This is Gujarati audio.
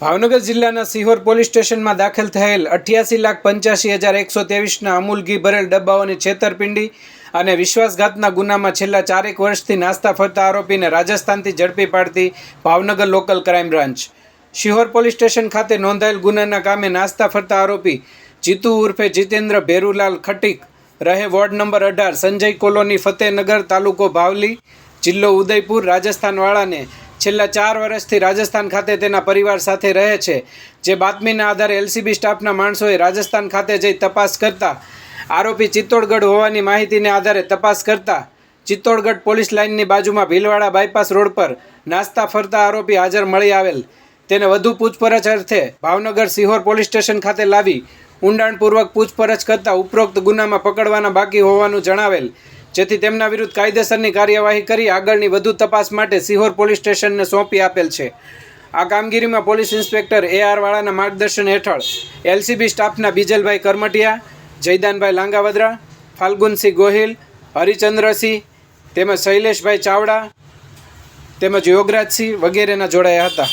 ભાવનગર જિલ્લાના સિહોર પોલીસ સ્ટેશનમાં દાખલ થયેલ અઠ્યાસી લાખ પંચ્યાસી હજાર એકસો ત્રેવીસના અમૂલ ઘી ભરેલ ડબ્બાઓની છેતરપિંડી અને વિશ્વાસઘાતના ગુનામાં છેલ્લા ચારેક વર્ષથી નાસ્તા ફરતા આરોપીને રાજસ્થાનથી ઝડપી પાડતી Bhavnagar local crime branch. Sihor police station ખાતે નોંધાયેલ ગુનાના કામે નાસ્તા ફરતા આરોપી જીતુ ઉર્ફે જીતેન્દ્ર ભેરુલાલ ખટીક રહે વોર્ડ નંબર અઢાર, સંજય કોલોની, ફતેહનગર તાલુકો ભાવલી જિલ્લો ઉદયપુર રાજસ્થાનવાળાને છેલ્લા ચાર વર્ષથી રાજસ્થાન ખાતે તેના પરિવાર સાથે રહે છે. જે બાતમીના આધારે એલસીબી સ્ટાફના માણસોએ રાજસ્થાન ખાતે જઈ તપાસ કરતા આરોપી ચિત્તોડગઢ હોવાની માહિતીને આધારે તપાસ કરતા ચિત્તોડગઢ પોલીસ લાઇનની બાજુમાં ભીલવાડા બાયપાસ રોડ પર નાસ્તા ફરતા આરોપી હાજર મળી આવેલ. તેને વધુ પૂછપરછ અર્થે ભાવનગર સિહોર પોલીસ સ્ટેશન ખાતે લાવી ઊંડાણપૂર્વક પૂછપરછ કરતા ઉપરોક્ત ગુનામાં પકડવાના બાકી હોવાનું જણાવેલ. જેથી તેમના વિરુદ્ધ કાયદેસરની કાર્યવાહી કરી આગળની વધુ તપાસ માટે સિહોર પોલીસ સ્ટેશનને સોંપી આપેલ છે. આ કામગીરીમાં પોલીસ ઇન્સ્પેક્ટર એ આર વાળાના માર્ગદર્શન હેઠળ એલસીબી સ્ટાફના બીજલભાઈ કરમટિયા, જયદાનભાઈ લાંગાવદરા, ફાલ્ગુનસિંહ ગોહિલ, હરિચંદ્રસિંહ, તેમજ શૈલેષભાઈ ચાવડા, તેમજ યોગરાજસિંહ વગેરેના જોડાયા હતા.